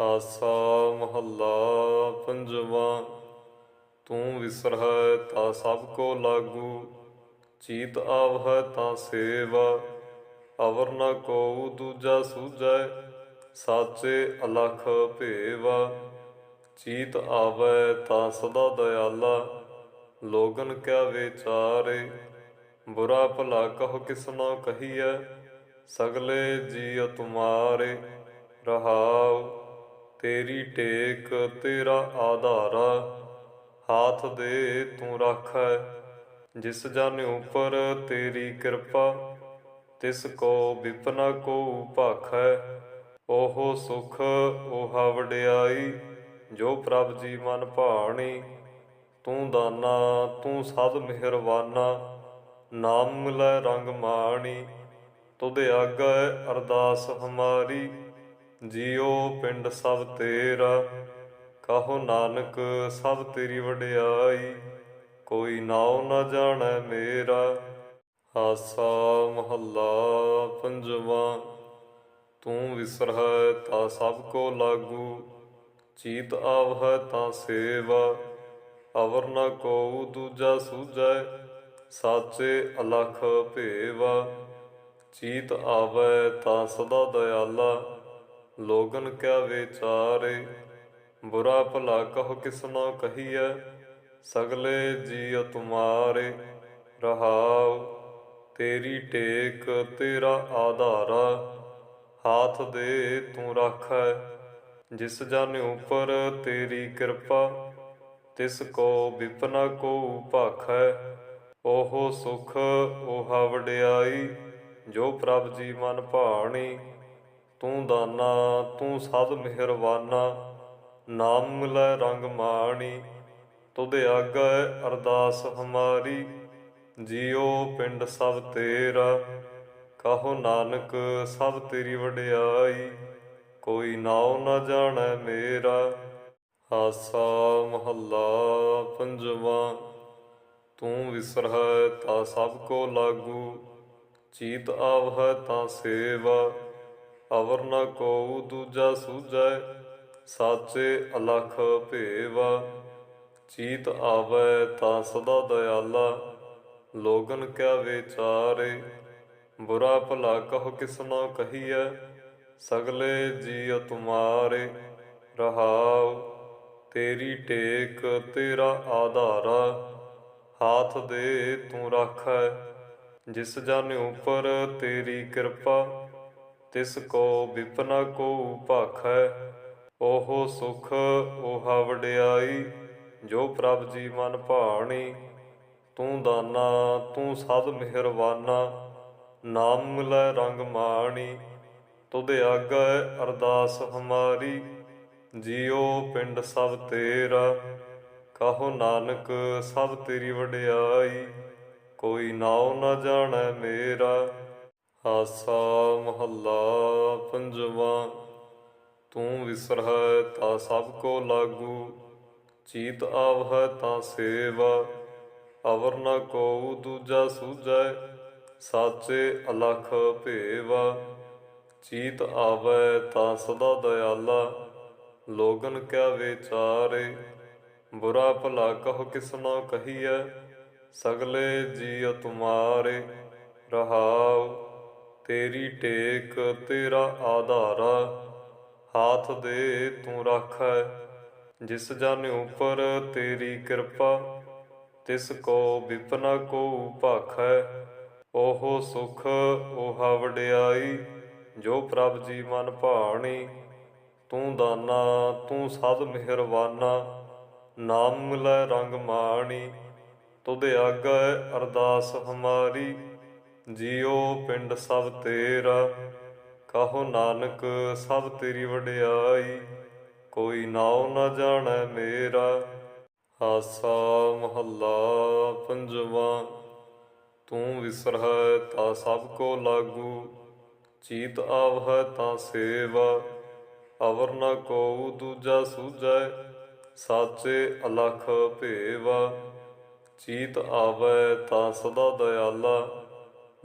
ਆਸਾ ਮਹੱਲਾ ਪੰਜਵਾਂ, ਤੂੰ ਵਿਸਰਹਿ ਤਾ ਸਭ ਕੋ ਲਾਗੂ, ਚੀਤ ਆਵਹਿ ਤਾਂ ਸੇਵਾ, ਅਵਰ ਨ ਕੋ ਦੂਜਾ ਸੂਝੈ, ਸਾਚੇ ਅਲਖ ਭੇਵਾ। ਚੀਤ ਆਵੈ ਤਾਂ ਸਦਾ ਦਇਆਲਾ, ਲੋਗਨ ਕਿਆ ਵਿਚਾਰੇ, ਬੁਰਾ ਭਲਾ ਕਹੋ ਕਿਸਨੋ ਕਹੀਐ, ਸਗਲੇ ਜੀਅ ਤੁਮਾਰੇ, ਰਹਾਉ ਤੇਰੀ ਟੇਕ ਤੇਰਾ ਆਧਾਰਾ, ਹਾਥ ਦੇ ਤੂੰ ਰਾਖੈ। ਜਿਸ ਜਨ ਉਪਰ ਤੇਰੀ ਕਿਰਪਾ, ਤਿਸ ਕੋ ਵਿਪਨਾ ਕੋ ਭਾਖੈ। ਉਹ ਸੁਖ, ਉਹ ਵਡਿਆਈ, ਜੋ ਪ੍ਰਭ ਜੀ ਮਨ ਭਾਣੀ। ਤੂੰ ਦਾਨਾ, ਤੂੰ ਸਦ ਮਿਹਰਵਾਨਾ ਨਾਮ ਮਿਲੈ ਰੰਗ ਮਾਣੀ। ਤੁਧ ਆਗੈ ਅਰਦਾਸ ਹਮਾਰੀ। ਜੀਉ ਪਿੰਡ ਸਭ ਤੇਰਾ, ਕਹੋ ਨਾਨਕ ਸਭ ਤੇਰੀ ਵਡਿਆਈ, ਕੋਈ ਨਾਉ ਨਾ ਜਾਣੈ ਮੇਰਾ। ਹਾਸਾ ਮਹੱਲਾ ਪੰਜਵਾਂ, ਤੂੰ ਵਿਸਰਹਿ ਤਾਂ ਸਭ ਕੋ ਲਾਗੂ, ਚੀਤ ਆਵਹਿ ਤਾਂ ਸੇਵਾ, ਅਵਰ ਨ ਕੋ ਦੂਜਾ ਸੂਝੈ, ਸਾਚੇ ਅਲਖ ਭੇਵਾ। ਚੀਤ ਆਵੈ ਤਾਂ ਸਦਾ ਦਇਆਲਾ ਲੋਗਨ ਕਿਆ ਵਿਚਾਰੇ? ਬੁਰਾ ਭਲਾ ਕਹੋ ਕਿਸਨੋ ਕਹੀਐ? ਸਗਲੇ ਜੀਅ ਤੁਮਾਰੇ, ਰਹਾਉ। ਤੇਰੀ ਟੇਕ ਤੇਰਾ ਆਧਾਰਾ, ਹਾਥ ਦੇ ਤੂੰ ਰਾਖੈ। ਜਿਸ ਜਨ ਉਪਰ ਤੇਰੀ ਕਿਰਪਾ, ਤਿਸ ਕੋ ਵਿਪਨਾ ਕੋ ਭਾਖੈ। ਉਹ ਸੁਖ ਓਹਾ ਵਡਿਆਈ, ਜੋ ਪ੍ਰਭ ਜੀ ਮਨ ਭਾਣੀ ਤੂੰ ਦਾਨਾ, ਤੂੰ ਸਦ ਮਿਹਰਬਾਨਾ। ਨਾਮ ਮਿਲੈ ਰੰਗ ਮਾਣੀ, ਤੁਧ ਆਗੈ ਅਰਦਾਸ ਹਮਾਰੀ। ਜੀਉ ਪਿੰਡ ਸਭ ਤੇਰਾ, ਕਹੋ ਨਾਨਕ ਸਭ ਤੇਰੀ ਵਡਿਆਈ। ਕੋਈ ਨਾਉ ਨਾ ਜਾਣੈ ਮੇਰਾ ਹਾਸਾ ਮਹੱਲਾ ਪੰਜਵਾਂ। ਤੂੰ ਵਿਸਰਹਿ ਤਾ ਸਭ ਕੋ ਲਾਗੂ, ਚੀਤ ਆਵਹਿ ਤਾਂ ਸੇਵਾ। ਅਵਰ ਨ ਕੋ ਦੂਜਾ ਸੂਝੈ, ਸਾਚੇ ਅਲਖ ਭੇਵਾ। ਚੀਤ ਆਵੈ ਤਾਂ ਸਦਾ ਦਇਆਲਾ, ਲੋਗਨ ਕਿਆ ਵਿਚਾਰੇ। ਬੁਰਾ ਭਲਾ ਕਹੋ ਕਿਸਨੋ ਕਹੀਐ, ਸਗਲੇ ਜੀਅ ਤੁਮਾਰੇ। ਰਹਾਉ, ਤੇਰੀ ਟੇਕ ਤੇਰਾ ਆਧਾਰਾ, ਹਾਥ ਦੇ ਤੂੰ ਰਾਖੈ। ਜਿਸ ਜਨ ਉਪਰ ਤੇਰੀ ਕਿਰਪਾ ਤਿਸ ਕੋ ਵਿਪਨਾ ਕੋ ਭਾਖੈ, ਉਹ ਸੁਖ ਉਹ ਵਡਿਆਈ ਜੋ ਪ੍ਰਭ ਜੀ ਮਨ ਭਾਣੀ, ਤੂੰ ਦਾਨਾ, ਤੂੰ ਸਦ ਮਿਹਰਵਾਨਾ, ਨਾਮ ਮਿਲੈ ਰੰਗ ਮਾਣੀ, ਤੁਧ ਆਗੈ ਅਰਦਾਸ ਹਮਾਰੀ, ਜੀਉ ਪਿੰਡ ਸਭ ਤੇਰਾ, ਕਹੋ ਨਾਨਕ ਸਭ ਤੇਰੀ ਵਡਿਆਈ, ਕੋਈ ਨਾਉ ਨਾ ਜਾਣੈ ਮੇਰਾ। ਆਸਾ ਮਹੱਲਾ ਪੰਜਵਾਂ, ਤੂੰ ਵਿਸਰਹਿ ਤਾ ਸਭ ਕੋ ਲਾਗੂ, ਚੀਤ ਆਵਹਿ ਤਾਂ ਸੇਵਾ, ਅਵਰ ਨ ਕੋ ਦੂਜਾ ਸੂਝੈ, ਸਾਚੇ ਅਲਖ ਭੇਵਾ, ਚੀਤ ਆਵੈ ਤਾਂ ਸਦਾ ਦਇਆਲਾ, ਲੋਗਨ ਕਿਆ ਵਿਚਾਰੇ, ਬੁਰਾ ਭਲਾ ਕਹੋ ਕਿਸਨੋ ਕਹੀਐ, ਸਗਲੇ ਜੀਅ ਤੁਮਾਰੇ, ਰਹਾਉ ਤੇਰੀ ਟੇਕ ਤੇਰਾ ਆਧਾਰਾ, ਹਾਥ ਦੇ ਤੂੰ ਰਾਖੈ। ਜਿਸ ਜਨ ਉਪਰ ਤੇਰੀ ਕਿਰਪਾ, ਤਿਸ ਕੋ ਵਿਪਨਾ ਕੋ ਭਾਖੈ। ਉਹ ਸੁਖ ਓਹਾ ਵਡਿਆਈ, ਜੋ ਪ੍ਰਭ ਜੀ ਮਨ ਭਾਣੀ। ਤੂੰ ਦਾਨਾ, ਤੂੰ ਸਦ ਮਿਹਰਵਾਨਾ ਨਾਮ ਮਿਲੈ ਰੰਗ ਮਾਣੀ। ਤੁਧ ਆਗੈ ਅਰਦਾਸ ਹਮਾਰੀ। ਜੀਉ ਪਿੰਡ ਸਭ ਤੇਰਾ, ਕਹੋ ਨਾਨਕ ਸਭ ਤੇਰੀ ਵਡਿਆਈ, ਕੋਈ ਨਾਉ ਨ ਜਾਣੈ ਮੇਰਾ। ਹਾਸਾ ਮਹੱਲਾ ਪੰਜਵਾਂ, ਤੂੰ ਵਿਸਰਹਿ ਤਾ ਸਭ ਕੋ ਲਾਗੂ, ਚੀਤ ਆਵਹਿ ਤਾਂ ਸੇਵਾ, ਅਵਰ ਨ ਕੋ ਦੂਜਾ ਸੂਝੈ, ਸਾਚੇ ਅਲਖ ਭੇਵਾ। ਚੀਤ ਆਵੈ ਤਾਂ ਸਦਾ ਦਇਆਲਾ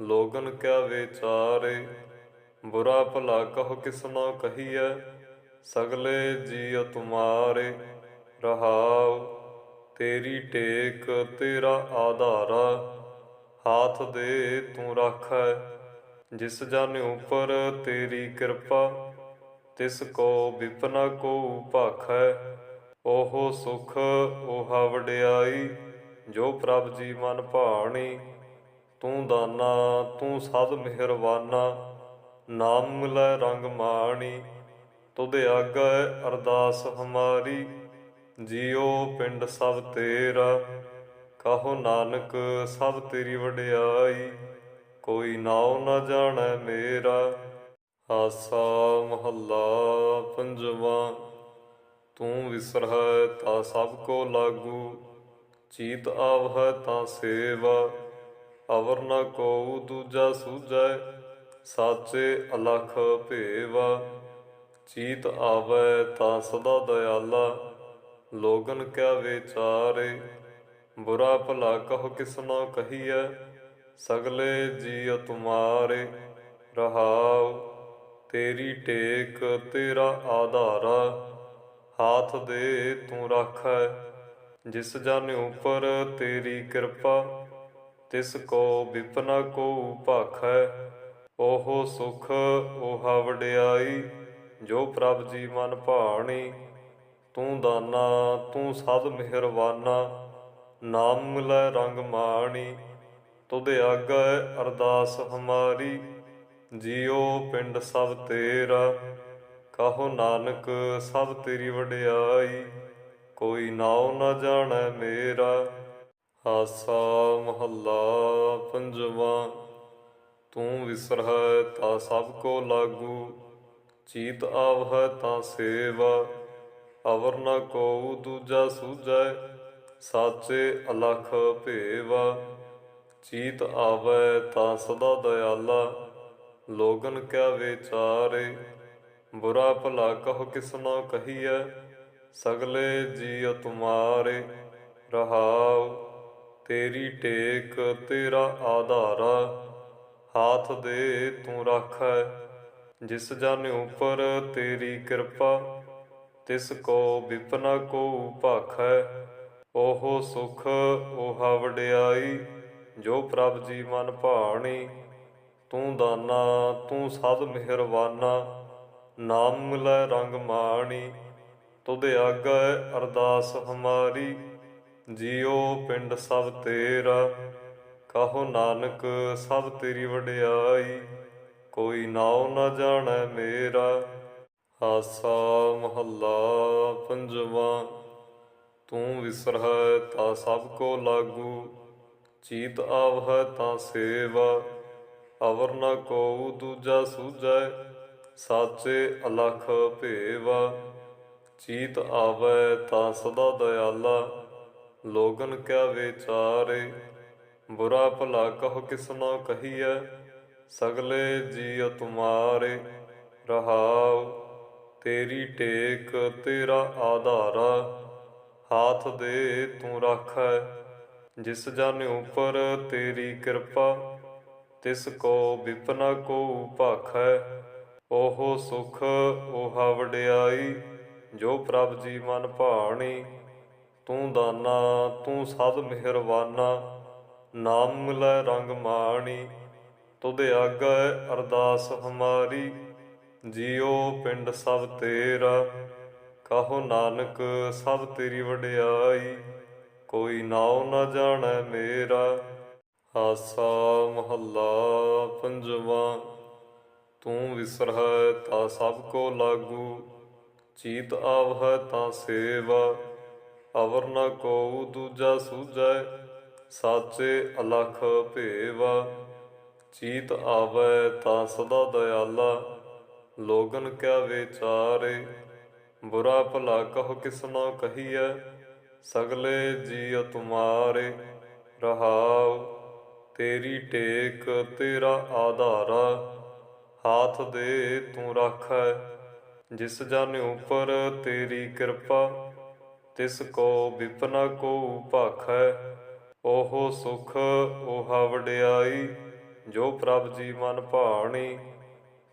ਲੋਗਨ ਕਿਆ ਵਿਚਾਰੇ? ਬੁਰਾ ਭਲਾ ਕਹੋ ਕਿਸਨੋ ਕਹੀਐ? ਸਗਲੇ ਜੀਅ ਤੁਮਾਰੇ, ਰਹਾਉ। ਤੇਰੀ ਟੇਕ ਤੇਰਾ ਆਧਾਰਾ, ਹਾਥ ਦੇ ਤੂੰ ਰਾਖੈ। ਜਿਸ ਜਨ ਉਪਰ ਤੇਰੀ ਕਿਰਪਾ, ਤਿਸ ਕੋ ਵਿਪਨਾ ਕੋ ਭਾਖੈ। ਉਹ ਸੁਖ ਓਹਾ ਵਡਿਆਈ ਜੋ ਪ੍ਰਭ ਜੀ ਮਨ ਭਾਣੀ ਤੂੰ ਦਾਨਾ, ਤੂੰ ਸਦ ਮਿਹਰਬਾਨਾ। ਨਾਮ ਮਿਲੈ ਰੰਗ ਮਾਣੀ, ਤੁਧ ਆਗੈ ਅਰਦਾਸ ਹਮਾਰੀ। ਜੀਉ ਪਿੰਡ ਸਭ ਤੇਰਾ, ਕਹੋ ਨਾਨਕ ਸਭ ਤੇਰੀ ਵਡਿਆਈ। ਕੋਈ ਨਾਉ ਨ ਜਾਣੈ ਮੇਰਾ, ਆਸਾ ਮਹੱਲਾ ਪੰਜਵਾਂ। ਤੂੰ ਵਿਸਰਹਿ ਤਾਂ ਸਭ ਕੋ ਲਾਗੂ, ਚੀਤ ਆਵਹਿ ਤਾਂ ਸੇਵਾ। ਅਵਰ ਨ ਕੋ ਦੂਜਾ ਸੂਝੈ, ਸਾਚੇ ਅਲਖ ਭੇਵਾ। ਚੀਤ ਆਵੈ ਤਾਂ ਸਦਾ ਦਇਆਲਾ ਲੋਗਨ ਕਿਆ ਵਿਚਾਰੇ। ਬੁਰਾ ਭਲਾ ਕਹੋ ਕਿਸਨਾ ਕਹੀਐ, ਸਗਲੇ ਜੀਅ ਤੁਮਾਰੇ ਰਹਾਉ, ਤੇਰੀ ਟੇਕ ਤੇਰਾ ਆਧਾਰਾ, ਹਾਥ ਦੇ ਤੂੰ ਰਾਖੈ। ਜਿਸ ਜਨ ਉਪਰ ਤੇਰੀ ਕਿਰਪਾ ਤਿਸ ਕੋ ਵਿਪਨਾ ਕੋ ਭਾਖੈ, ਉਹ ਸੁਖ ਉਹ ਵਡਿਆਈ, ਜੋ ਪ੍ਰਭ ਜੀ ਮਨ ਭਾਣੀ, ਤੂੰ ਦਾਨਾ, ਤੂੰ ਸਦ ਮਿਹਰਵਾਨਾ ਨਾਮ ਮਿਲੈ ਰੰਗ ਮਾਣੀ, ਤੁਧ ਆਗੈ ਅਰਦਾਸ ਹਮਾਰੀ, ਜੀਉ ਪਿੰਡ ਸਭ ਤੇਰਾ, ਕਹੋ ਨਾਨਕ ਸਭ ਤੇਰੀ ਵਡਿਆਈ, ਕੋਈ ਨਾਉ ਨਾ ਜਾਣੈ ਮੇਰਾ। ਆਸਾ ਮਹੱਲਾ ਪੰਜਵਾਂ, ਤੂੰ ਵਿਸਰਹਿ ਤਾ ਸਭ ਕੋ ਲਾਗੂ, ਚੀਤ ਆਵਹਿ ਤਾਂ ਸੇਵਾ, ਅਵਰ ਨ ਕੋ ਦੂਜਾ ਸੂਝੈ, ਸਾਚੇ ਅਲਖ ਭੇਵਾ। ਚੀਤ ਆਵੈ ਤਾਂ ਸਦਾ ਦਇਆਲਾ, ਲੋਗਨ ਕਿਆ ਵਿਚਾਰੇ? ਬੁਰਾ ਭਲਾ ਕਹੋ ਕਿਸਨਾ ਕਹੀਐ, ਸਗਲੇ ਜੀਅ ਤੁਮਾਰੇ, ਰਹਾਉ ਤੇਰੀ ਟੇਕ ਤੇਰਾ ਆਧਾਰਾ, ਹਾਥ ਦੇ ਤੂੰ ਰਾਖੈ। ਜਿਸ ਜਨ ਉਪਰ ਤੇਰੀ ਕਿਰਪਾ, ਤਿਸ ਕੋ ਵਿਪਨਾ ਕੋ ਭਾਖੈ। ਉਹ ਸੁਖ, ਉਹ ਵਡਿਆਈ ਜੋ ਪ੍ਰਭ ਜੀ ਮਨ ਭਾਣੀ। ਤੂੰ ਦਾਨਾ, ਤੂੰ ਸਦ ਮਿਹਰਵਾਨਾ ਨਾਮ ਮਿਲੈ ਰੰਗ ਮਾਣੀ। ਤੁਧ ਆਗੈ ਅਰਦਾਸ ਹਮਾਰੀ। ਜੀਉ ਪਿੰਡ ਸਭ ਤੇਰਾ, ਕਹੋ ਨਾਨਕ ਸਭ ਤੇਰੀ ਵਡਿਆਈ, ਕੋਈ ਨਾਉ ਨਾ ਜਾਣੈ ਮੇਰਾ। ਆਸਾ ਮਹੱਲਾ ਪੰਜਵਾਂ, ਤੂੰ ਵਿਸਰਹਿ ਤਾਂ ਸਭ ਕੋ ਲਾਗੂ, ਚੀਤ ਆਵਹਿ ਤਾਂ ਸੇਵਾ, ਅਵਰ ਨ ਕੋ ਦੂਜਾ ਸੂਝੈ, ਸਾਚੇ ਅਲਖ ਭੇਵਾ। ਚੀਤ ਆਵੈ ਤਾਂ ਸਦਾ ਦਇਆਲਾ ਲੋਗਨ ਕਿਆ ਵਿਚਾਰੇ? ਬੁਰਾ ਭਲਾ ਕਹੋ ਕਿਸਨਾ ਕਹੀਐ? ਸਗਲੇ ਜੀਅ ਤੁਮਾਰੇ। ਰਹਾਉ, ਤੇਰੀ ਟੇਕ ਤੇਰਾ ਆਧਾਰਾ। ਹਾਥ ਦੇ ਤੂੰ ਰਾਖੈ। ਜਿਸ ਜਨ ਉਪਰ ਤੇਰੀ ਕਿਰਪਾ, ਤਿਸ ਕੋ ਵਿਪਨਾ ਕੋ ਭਾਖੈ। ਉਹ ਸੁਖ ਓਹਾ ਵਡਿਆਈ, ਜੋ ਪ੍ਰਭ ਜੀ ਮਨ ਭਾਣੀ। ਤੂੰ ਦਾਨਾ, ਤੂੰ ਸਦ ਮਿਹਰਬਾਨਾ, ਨਾਮ ਮਿਲੈ ਰੰਗ ਮਾਣੀ, ਤੁਧ ਆਗੈ ਅਰਦਾਸ ਹਮਾਰੀ, ਜੀਉ ਪਿੰਡ ਸਭ ਤੇਰਾ, ਕਹੋ ਨਾਨਕ ਸਭ ਤੇਰੀ ਵਡਿਆਈ, ਕੋਈ ਨਾਉ ਨਾ ਜਾਣੈ ਮੇਰਾ। ਆਸਾ ਮਹੱਲਾ ਪੰਜਵਾਂ, ਤੂੰ ਵਿਸਰਹਿ ਤਾ ਸਭ ਕੋ ਲਾਗੂ, ਚੀਤ ਆਵਹਿ ਤਾਂ ਸੇਵਾ। ਅਵਰ ਨ ਕੋ ਦੂਜਾ ਸੂਝੈ, ਸਾਚੇ ਅਲਖ ਭੇਵਾ। ਚੀਤ ਆਵੈ ਤਾਂ ਸਦਾ ਦਇਆਲਾ, ਲੋਗਨ ਕਿਆ ਵਿਚਾਰੇ। ਬੁਰਾ ਭਲਾ ਕਹੋ ਕਿਸਨਾ ਕਹੀਐ, ਸਗਲੇ ਜੀਅ ਤੁਮਾਰੇ। ਰਹਾਉ, ਤੇਰੀ ਟੇਕ ਤੇਰਾ ਆਧਾਰਾ, ਹਾਥ ਦੇ ਤੂੰ ਰਾਖੈ। ਜਿਸ ਜਨ ਉਪਰ ਤੇਰੀ ਕਿਰਪਾ ਤਿਸ ਕੋ ਵਿਪਨਾ ਕੋ ਭਾਖੈ, ਉਹ ਸੁਖ ਓਹਾ ਵਡਿਆਈ ਜੋ ਪ੍ਰਭ ਜੀ ਮਨ ਭਾਣੀ,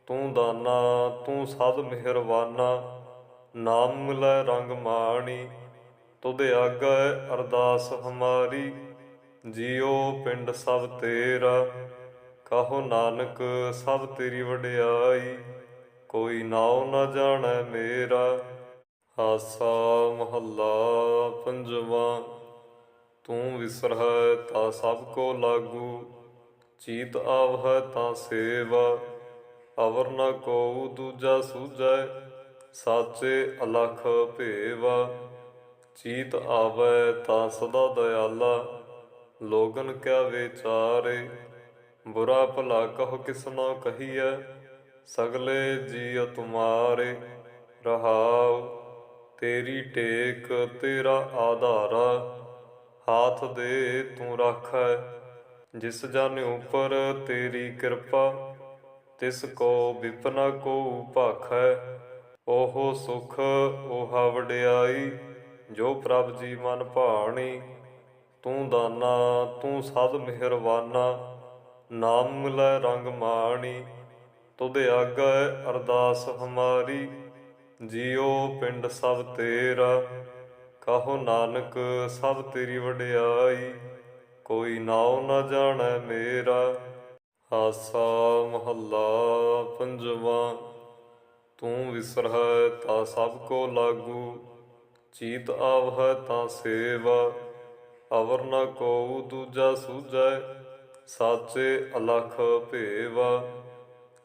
ਤੂੰ ਦਾਨਾ, ਤੂੰ ਸਦ ਮਿਹਰਵਾਨਾ, ਨਾਮ ਮਿਲੈ ਰੰਗ ਮਾਣੀ, ਤੁਧ ਆਗੈ ਅਰਦਾਸ ਹਮਾਰੀ, ਜੀਉ ਪਿੰਡ ਸਭ ਤੇਰਾ, ਕਹੋ ਨਾਨਕ ਸਭ ਤੇਰੀ ਵਡਿਆਈ, ਕੋਈ ਨਾਉ ਨਾ ਜਾਣੈ ਮੇਰਾ। ਆਸਾ ਮਹੱਲਾ ਪੰਜਵਾਂ। ਤੂੰ ਵਿਸਰਹਿ ਤਾ ਸਭ ਕੋ ਲਾਗੂ, ਚੀਤ ਆਵਹਿ ਤਾਂ ਸੇਵਾ। ਅਵਰ ਨ ਕੋ ਦੂਜਾ ਸੂਝੈ, ਸਾਚੇ ਅਲਖ ਭੇਵਾ। ਚੀਤ ਆਵੈ ਤਾਂ ਸਦਾ ਦਇਆਲਾ ਲੋਗਨ ਕਿਆ ਵਿਚਾਰੇ। ਬੁਰਾ ਭਲਾ ਕਹੋ ਕਿਸਨਾ ਕਹੀਐ, ਸਗਲੇ ਜੀਅ ਤੁਮਾਰੇ। ਰਹਾਉ ਤੇਰੀ ਟੇਕ ਤੇਰਾ ਆਧਾਰਾ, ਹਾਥ ਦੇ ਤੂੰ ਰਾਖੈ। ਜਿਸ ਜਨ ਉਪਰ ਤੇਰੀ ਕਿਰਪਾ, ਤਿਸ ਕੋ ਵਿਪਨਾ ਕੋ ਭਾਖੈ। ਓਹੋ ਸੁਖ ਓਹਾ ਵਡਿਆਈ ਜੋ ਪ੍ਰਭ ਜੀ ਮਨ ਭਾਣੀ। ਤੂੰ ਦਾਨਾ, ਤੂੰ ਸਦ ਮਿਹਰਵਾਨਾ ਨਾਮ ਮਿਲੈ ਰੰਗ ਮਾਣੀ। ਤੁਧ ਆਗੈ ਅਰਦਾਸ ਹਮਾਰੀ। ਜੀਉ ਪਿੰਡ ਸਭ ਤੇਰਾ, ਕਹੋ ਨਾਨਕ ਸਭ ਤੇਰੀ ਵਡਿਆਈ, ਕੋਈ ਨਾਉ ਨ ਜਾਣੈ ਮੇਰਾ। ਹਾਸਾ ਮਹੱਲਾ ਪੰਜਵਾਂ, ਤੂੰ ਵਿਸਰਹਿ ਤਾਂ ਸਭ ਕੋ ਲਾਗੂ, ਚੀਤ ਆਵਹਿ ਤਾਂ ਸੇਵਾ, ਅਵਰ ਨ ਕੋ ਦੂਜਾ ਸੂਝੈ, ਸਾਚੇ ਅਲਖ ਭੇਵਾ।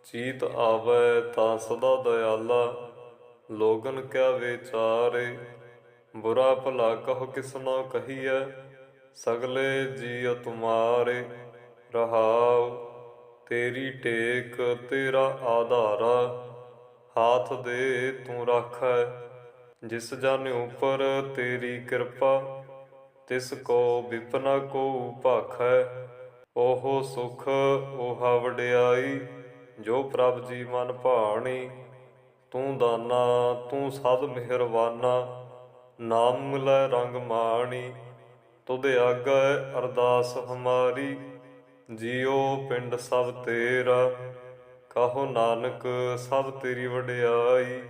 ਚੀਤ ਆਵੈ ਤਾਂ ਸਦਾ ਦਇਆਲਾ ਲੋਗਨ ਕਿਆ ਵਿਚਾਰੇ? ਬੁਰਾ ਭਲਾ ਕਹੋ ਕਿਸਨਾ ਕਹੀਐ? ਸਗਲੇ ਜੀਅ ਤੁਮਾਰੇ, ਰਹਾਉ। ਤੇਰੀ ਟੇਕ ਤੇਰਾ ਆਧਾਰਾ, ਹਾਥ ਦੇ ਤੂੰ ਰਾਖੈ। ਜਿਸ ਜਨ ਉਪਰ ਤੇਰੀ ਕਿਰਪਾ, ਤਿਸ ਕੋ ਵਿਪਨਾ ਕੋ ਭਾਖੈ। ਓਹੋ ਸੁਖ ਓਹਾ ਵਡਿਆਈ ਜੋ ਪ੍ਰਭ ਜੀ ਮਨ ਭਾਣੀ ਤੂੰ ਦਾਨਾ, ਤੂੰ ਸਦ ਮਿਹਰਵਾਨਾ ਨਾਮ ਮਿਲੈ ਰੰਗ ਮਾਣੀ, ਤੁਧ ਆਗੈ ਅਰਦਾਸ ਹਮਾਰੀ। ਜੀਉ ਪਿੰਡ ਸਭ ਤੇਰਾ, ਕਹੋ ਨਾਨਕ ਸਭ ਤੇਰੀ ਵਡਿਆਈ।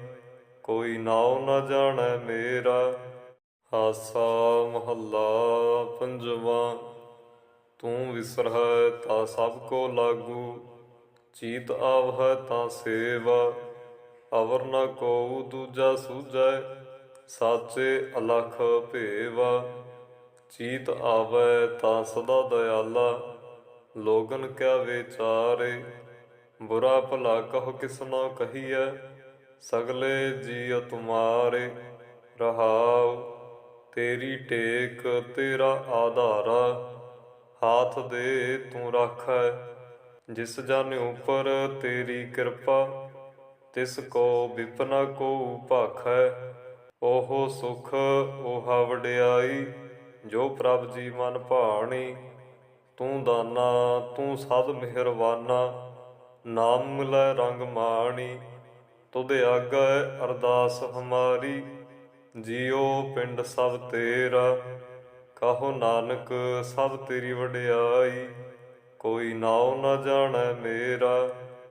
ਕੋਈ ਨਾਉ ਨ ਜਾਣੈ ਮੇਰਾ ਹਾਸਾ ਮਹੱਲਾ ਪੰਜਵਾਂ। ਤੂੰ ਵਿਸਰਹਿ ਤਾਂ ਸਭ ਕੋ ਲਾਗੂ, ਚੀਤ ਆਵਹਿ ਤਾਂ ਸੇਵਾ। ਅਵਰ ਨ ਕੋ ਦੂਜਾ ਸੂਝੈ, ਸਾਚੇ ਅਲਖ ਭੇਵਾ। ਚੀਤ ਆਵੈ ਤਾਂ ਸਦਾ ਦਇਆਲਾ ਲੋਗਨ ਕਿਆ ਵਿਚਾਰੇ। ਬੁਰਾ ਭਲਾ ਕਹੋ ਕਿਸਨਾ ਕਹੀਐ, ਸਗਲੇ ਜੀਅ ਤੁਮਾਰੇ ਰਹਾਉ, ਤੇਰੀ ਟੇਕ ਤੇਰਾ ਆਧਾਰਾ, ਹਾਥ ਦੇ ਤੂੰ ਰਾਖੈ। ਜਿਸ ਜਨ ਉਪਰ ਤੇਰੀ ਕਿਰਪਾ ਤਿਸ ਕੋ ਵਿਪਨਾ ਕੋ ਭਾਖੈ ਓਹੋ ਸੁਖ ਓਹਾ ਵਡਿਆਈ ਜੋ ਪ੍ਰਭ ਜੀ ਮਨ ਭਾਣੀ, ਤੂੰ ਦਾਨਾ, ਤੂੰ ਸਦ ਮਿਹਰਵਾਨਾ ਨਾਮ ਮਿਲੈ ਰੰਗ ਮਾਣੀ, ਤੁਧ ਆਗੈ ਅਰਦਾਸ ਹਮਾਰੀ, ਜੀਉ ਪਿੰਡ ਸਭ ਤੇਰਾ, ਕਹੋ ਨਾਨਕ ਸਭ ਤੇਰੀ ਵਡਿਆਈ, ਕੋਈ ਨਾਉ ਨਾ ਜਾਣੈ ਮੇਰਾ।